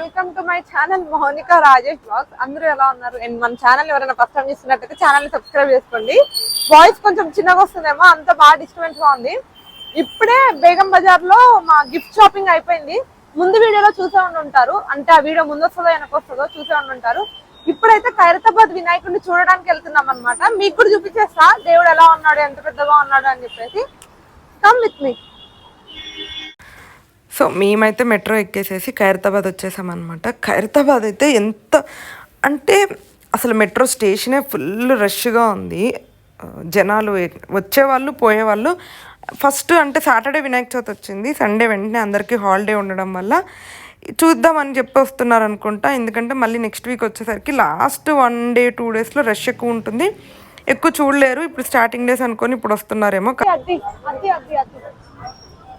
Welcome to my channel Mounika Rajesh vlogs అందరూ ఎలా ఉన్నారు? అండ్ మన ఛానల్ ఎవరైనా ఫస్ట్ టైం చూస్తున్నట్టయితే ఛానల్ సబ్స్క్రైబ్ చేసుకోండి. వాయిస్ కొంచెం చిన్నగా వస్తుందేమో అంత బాగా డిస్టర్బెన్స్గా ఉంది. ఇప్పుడే బేగం బజార్లో మా గిఫ్ట్ షాపింగ్ అయిపోయింది. ముందు వీడియోలో చూసే ఉండి ఉంటారు. అంటే ఆ వీడియో ముందు వస్తుందో వెనక వస్తుందో చూసే ఉండి ఉంటారు. ఇప్పుడైతే ఖైరతాబాద్ వినాయకుడిని చూడడానికి వెళ్తున్నాం అనమాట మీకు కూడా చూపించేస్తా. దేవుడు ఎలా ఉన్నాడు ఎంత పెద్దగా ఉన్నాడు అని చెప్పేసి. కమ్ విత్ మీ సో మేమైతే మెట్రో ఎక్కేసేసి ఖైరతాబాద్ వచ్చేసామన్నమాట. ఖైరతాబాద్ అయితే ఎంత అంటే అసలు మెట్రో స్టేషనే ఫుల్ రష్గా ఉంది. జనాలు వచ్చేవాళ్ళు పోయేవాళ్ళు. ఫస్ట్ అంటే సాటర్డే వినాయక చవితి వచ్చింది. సండే వెంటనే అందరికీ హాలిడే ఉండడం వల్ల చూద్దామని చెప్పి వస్తున్నారు అనుకుంటా ఎందుకంటే మళ్ళీ నెక్స్ట్ వీక్ వచ్చేసరికి లాస్ట్ వన్ డే టూ డేస్లో రష్ ఎక్కువ ఉంటుంది. ఎక్కువ చూడలేరు. ఇప్పుడు స్టార్టింగ్ డేస్ అనుకొని ఇప్పుడు వస్తున్నారేమో.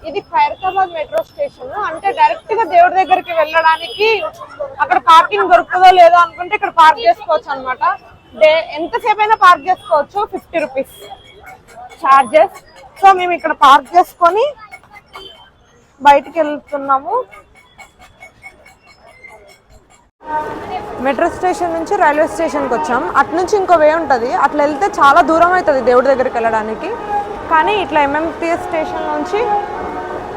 ఇది ఖైరతాబాద్ మెట్రో స్టేషన్. అంటే డైరెక్ట్గా దేవుడి దగ్గరికి వెళ్ళడానికి అక్కడ పార్కింగ్ దొరుకుతుందో లేదో అనుకుంటే ఇక్కడ పార్క్ చేసుకోవచ్చు అనమాట డే ఎంతసేపు అయినా పార్క్ చేసుకోవచ్చు ఫిఫ్టీ రూపీస్ చార్జెస్. సో మేము ఇక్కడ పార్క్ చేసుకొని బయటికి వెళ్తున్నాము. మెట్రో స్టేషన్ నుంచి రైల్వే స్టేషన్కి వచ్చాం. అటు నుంచి ఇంకో వే ఉంటుంది. అట్లా వెళ్తే చాలా దూరం అవుతుంది దేవుడి దగ్గరికి వెళ్ళడానికి. కానీ ఇట్లా ఎంఎంటీఎస్ స్టేషన్ నుంచి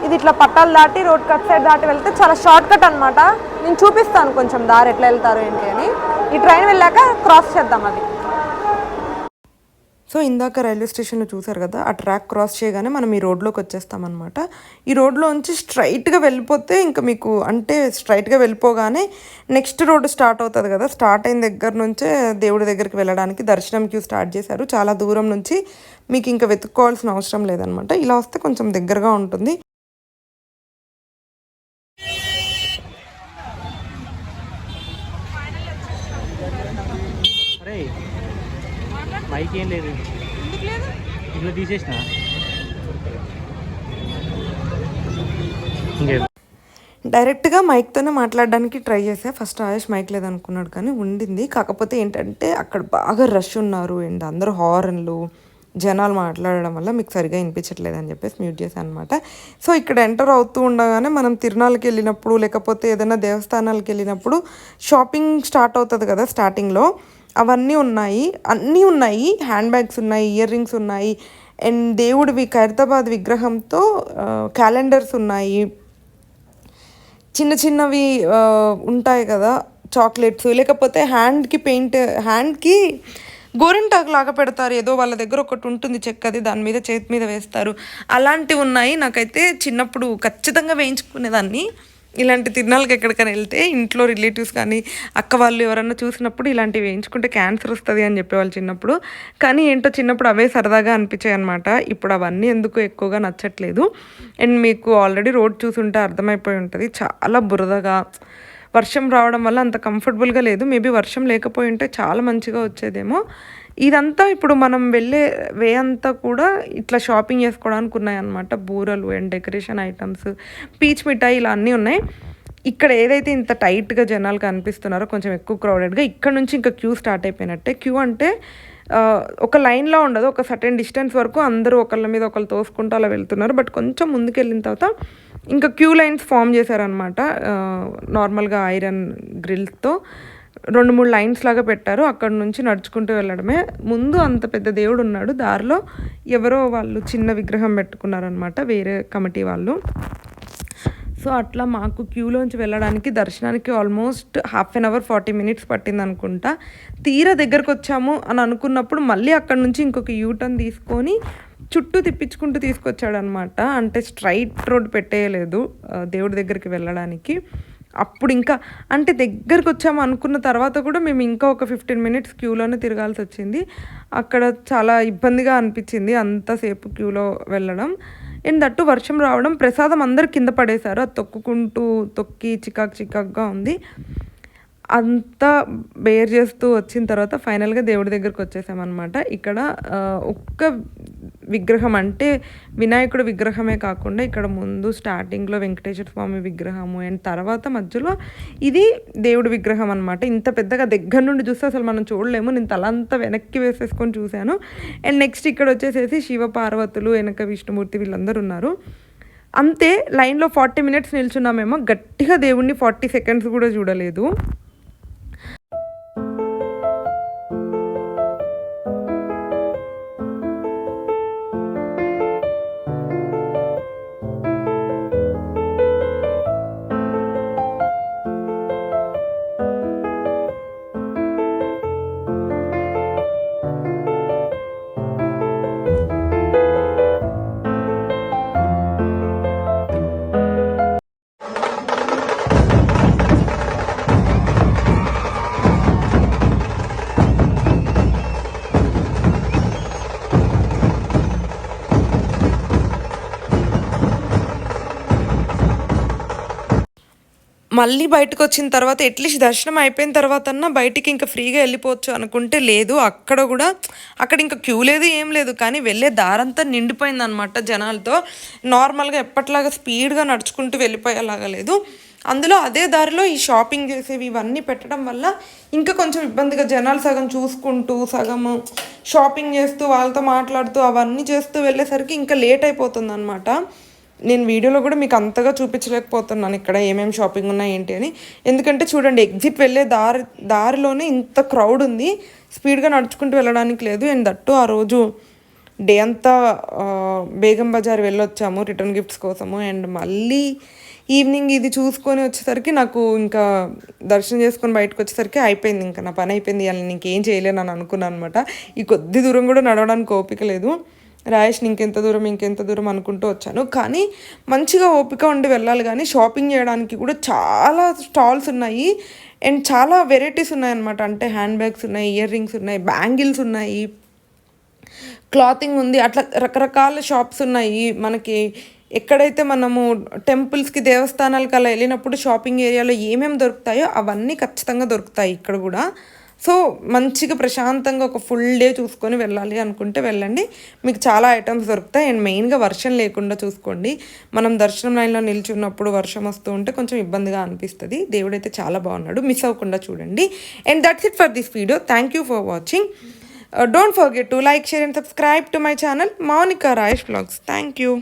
ఇది ఇట్లా పట్టాలు దాటి రోడ్ కట్ సైడ్ దాటి వెళ్తే చాలా షార్ట్ కట్ అనమాట నేను చూపిస్తాను కొంచెం దారి ఎట్లా వెళ్తారు ఏంటి అని. ఈ ట్రైన్ వెళ్ళాక క్రాస్ చేద్దాం అది. సో ఇందాక రైల్వే స్టేషన్లో చూసారు కదా ఆ ట్రాక్ క్రాస్ చేయగానే మనం ఈ రోడ్లోకి వచ్చేస్తామన్నమాట. ఈ రోడ్లో నుంచి స్ట్రైట్గా వెళ్ళిపోతే ఇంకా మీకు అంటే స్ట్రైట్గా వెళ్ళిపోగానే నెక్స్ట్ రోడ్ స్టార్ట్ అవుతుంది కదా స్టార్ట్ అయిన దగ్గర నుంచే దేవుడి దగ్గరికి వెళ్ళడానికి దర్శనం క్యూ స్టార్ట్ చేశారు. చాలా దూరం నుంచి మీకు ఇంకా వెతుక్కోవాల్సిన అవసరం లేదనమాట ఇలా వస్తే కొంచెం దగ్గరగా ఉంటుంది. మైక్ ఏం లేదు. ఇట్లా తీసేసిన. ఇంకే? డైరెక్ట్గా మైక్తోనే మాట్లాడడానికి ట్రై చేసా ఫస్ట్ ఆయుష్ మైక్ లేదనుకున్నాడు కానీ ఉండింది. కాకపోతే ఏంటంటే అక్కడ బాగా రష్ ఉన్నారు. అండ్ అందరూ హారన్లు జనాలు మాట్లాడడం వల్ల మీకు సరిగా వినిపించట్లేదు అని చెప్పేసి మ్యూట్ చేశాను అనమాట సో ఇక్కడ ఎంటర్ అవుతూ ఉండగానే మనం తిరునాళ్ళకి వెళ్ళినప్పుడు లేకపోతే ఏదైనా దేవస్థానాలకు వెళ్ళినప్పుడు షాపింగ్ స్టార్ట్ అవుతుంది కదా స్టార్టింగ్లో అవన్నీ ఉన్నాయి. అన్నీ ఉన్నాయి. హ్యాండ్ బ్యాగ్స్ ఉన్నాయి ఇయర్ రింగ్స్ ఉన్నాయి. అండ్ దేవుడివి ఖైరతాబాద్ విగ్రహంతో క్యాలెండర్స్ ఉన్నాయి. చిన్న చిన్నవి ఉంటాయి కదా చాక్లెట్స్. లేకపోతే హ్యాండ్కి పెయింట్ హ్యాండ్కి గోరింటాకు లాగా పెడతారు. ఏదో వాళ్ళ దగ్గర ఒకటి ఉంటుంది చెక్కది దాని మీద చేతి మీద వేస్తారు. అలాంటివి ఉన్నాయి. నాకైతే చిన్నప్పుడు ఖచ్చితంగా వేయించుకునేదాన్ని. ఇలాంటి తిరునాళ్ళకి ఎక్కడికైనా వెళ్తే ఇంట్లో రిలేటివ్స్ కానీ అక్క వాళ్ళు ఎవరన్నా చూసినప్పుడు ఇలాంటివి వేయించుకుంటే క్యాన్సర్ వస్తుంది అని చెప్పేవాళ్ళు చిన్నప్పుడు. కానీ ఏంటో చిన్నప్పుడు అవే సరదాగా అనిపించాయి అనమాట ఇప్పుడు అవన్నీ ఎందుకు ఎక్కువగా నచ్చట్లేదు. అండ్ మీకు ఆల్రెడీ రోడ్ చూసుంటే అర్థమైపోయి ఉంటుంది. చాలా బురదగా వర్షం రావడం వల్ల అంత కంఫర్టబుల్గా లేదు. మేబీ వర్షం లేకపోయి ఉంటే చాలా మంచిగా వచ్చేదేమో. ఇదంతా ఇప్పుడు మనం వెళ్ళే వే అంతా కూడా ఇట్లా షాపింగ్ చేసుకోవడానికి ఉన్నాయన్నమాట బూరలు అండ్ డెకరేషన్ ఐటమ్స్ పీచ్ మిఠాయి ఇలా అన్నీ ఉన్నాయి. ఇక్కడ ఏదైతే ఇంత టైట్గా జనాలు కనిపిస్తున్నారో కొంచెం ఎక్కువ క్రౌడెడ్గా ఇక్కడ నుంచి ఇంకా క్యూ స్టార్ట్ అయిపోయినట్టే. క్యూ అంటే ఒక లైన్లో ఉండదు. ఒక సర్టెన్ డిస్టెన్స్ వరకు అందరూ ఒకళ్ళ మీద ఒకళ్ళు తోసుకుంటూ అలా వెళ్తున్నారు. బట్ కొంచెం ముందుకు వెళ్ళిన తర్వాత ఇంకా క్యూ లైన్స్ ఫామ్ చేశారనమాట నార్మల్గా ఐరన్ గ్రిల్స్తో రెండు మూడు లైన్స్ లాగా పెట్టారు. అక్కడ నుంచి నడుచుకుంటూ వెళ్ళడమే. ముందు అంత పెద్ద దేవుడు ఉన్నాడు. దారిలో ఎవరో వాళ్ళు చిన్న విగ్రహం పెట్టుకున్నారనమాట వేరే కమిటీ వాళ్ళు. సో అట్లా మాకు క్యూలోంచి వెళ్ళడానికి దర్శనానికి almost half an hour forty minutes పట్టింది అనుకుంటా. తీరా దగ్గరకు వచ్చాము అని అనుకున్నప్పుడు మళ్ళీ అక్కడ నుంచి ఇంకొక యూటర్న్ తీసుకొని చుట్టూ తిప్పించుకుంటూ తీసుకొచ్చాడనమాట అంటే స్ట్రైట్ రోడ్ పెట్టేయలేదు దేవుడి దగ్గరికి వెళ్ళడానికి. అప్పుడు ఇంకా అంటే దగ్గరకు వచ్చాము అనుకున్న తర్వాత కూడా మేము ఇంకా ఒక ఫిఫ్టీన్ మినిట్స్ క్యూలోనే తిరగాల్సి వచ్చింది అక్కడ చాలా ఇబ్బందిగా అనిపించింది అంతసేపు క్యూలో వెళ్ళడం. అండ్ దట్టు వర్షం రావడం ప్రసాదం అందరు కింద పడేశారు. అది తొక్కుకుంటూ తొక్కి చికాక్ చికాక్గా ఉంది. అంతా బేర్ చేస్తూ వచ్చిన తర్వాత ఫైనల్గా దేవుడి దగ్గరికి వచ్చేసామన్నమాట ఇక్కడ ఒక్క విగ్రహం అంటే వినాయకుడు విగ్రహమే కాకుండా ఇక్కడ ముందు స్టార్టింగ్లో వెంకటేశ్వర స్వామి విగ్రహము అండ్ తర్వాత మధ్యలో ఇది దేవుడి విగ్రహం అనమాట ఇంత పెద్దగా దగ్గర నుండి చూస్తే అసలు మనం చూడలేము. నేను తలంతా వెనక్కి వేసేసుకొని చూశాను. అండ్ నెక్స్ట్ ఇక్కడ వచ్చేసేసి శివ పార్వతులు వెనక విష్ణుమూర్తి వీళ్ళందరూ ఉన్నారు. అంతే లైన్లో ఫార్టీ మినిట్స్ నిల్చున్నామేమో. గట్టిగా దేవుణ్ణి ఫార్టీ సెకండ్స్ కూడా చూడలేదు. మళ్ళీ బయటకు వచ్చిన తర్వాత అట్లీస్ట్ దర్శనం అయిపోయిన తర్వాత అన్నా బయటికి ఇంకా ఫ్రీగా వెళ్ళిపోవచ్చు అనుకుంటే లేదు. అక్కడ కూడా అక్కడ ఇంకా క్యూ లేదు ఏం లేదు. కానీ వెళ్ళే దారంతా నిండిపోయింది అనమాట జనాలతో. నార్మల్గా ఎప్పట్లాగా స్పీడ్గా నడుచుకుంటూ వెళ్ళిపోయేలాగా లేదు. అందులో అదే దారిలో ఈ షాపింగ్ చేసేవి ఇవన్నీ పెట్టడం వల్ల ఇంకా కొంచెం ఇబ్బందిగా జనాలు సగం చూసుకుంటూ సగం షాపింగ్ చేస్తూ వాళ్ళతో మాట్లాడుతూ అవన్నీ చేస్తూ వెళ్ళేసరికి ఇంకా లేట్ అయిపోతుంది అనమాట నేను వీడియోలో కూడా మీకు అంతగా చూపించలేకపోతున్నాను ఇక్కడ ఏమేమి షాపింగ్ ఉన్నాయి ఏంటి అని. ఎందుకంటే చూడండి ఎగ్జిట్ వెళ్ళే దారి దారిలోనే ఇంత క్రౌడ్ ఉంది. స్పీడ్గా నడుచుకుంటూ వెళ్ళడానికి లేదు. అండ్ దట్టు ఆ రోజు డే అంతా బేగం బజార్ వెళ్ళొచ్చాము రిటర్న్ గిఫ్ట్స్ కోసము. అండ్ మళ్ళీ ఈవినింగ్ ఇది చూసుకొని వచ్చేసరికి నాకు ఇంకా దర్శనం చేసుకొని బయటకు వచ్చేసరికి అయిపోయింది. ఇంకా నా పని అయిపోయింది. అని ఇంకేం చేయలేను అని అనుకున్నాను అనమాట ఈ కొద్ది దూరం కూడా నడవడానికి ఓపిక లేదు. రాయేష్ ఇంకెంత దూరం ఇంకెంత దూరం అనుకుంటూ వచ్చాను. కానీ మంచిగా ఓపిక ఉండి వెళ్ళాలి కానీ షాపింగ్ చేయడానికి కూడా చాలా స్టాల్స్ ఉన్నాయి. అండ్ చాలా వెరైటీస్ ఉన్నాయి అనమాట అంటే హ్యాండ్ బ్యాగ్స్ ఉన్నాయి ఇయర్ రింగ్స్ ఉన్నాయి బ్యాంగిల్స్ ఉన్నాయి క్లాతింగ్ ఉంది. అట్లా రకరకాల షాప్స్ ఉన్నాయి. మనకి ఎక్కడైతే మనము టెంపుల్స్కి దేవస్థానాలకు అలా వెళ్ళినప్పుడు షాపింగ్ ఏరియాలో ఏమేమి దొరుకుతాయో అవన్నీ ఖచ్చితంగా దొరుకుతాయి ఇక్కడ కూడా. సో మంచిగా ప్రశాంతంగా ఒక ఫుల్ డే చూసుకొని వెళ్ళాలి అనుకుంటే వెళ్ళండి. మీకు చాలా ఐటమ్స్ దొరుకుతాయి. అండ్ మెయిన్గా వర్షం లేకుండా చూసుకోండి. మనం దర్శనం లైన్లో నిల్చున్నప్పుడు వర్షం వస్తూ ఉంటే కొంచెం ఇబ్బందిగా అనిపిస్తుంది. దేవుడైతే చాలా బాగున్నాడు. మిస్ అవ్వకుండా చూడండి. And that's it for this video thank you for watching don't forget to like share and subscribe to my channel Mounika Rajesh vlogs thank you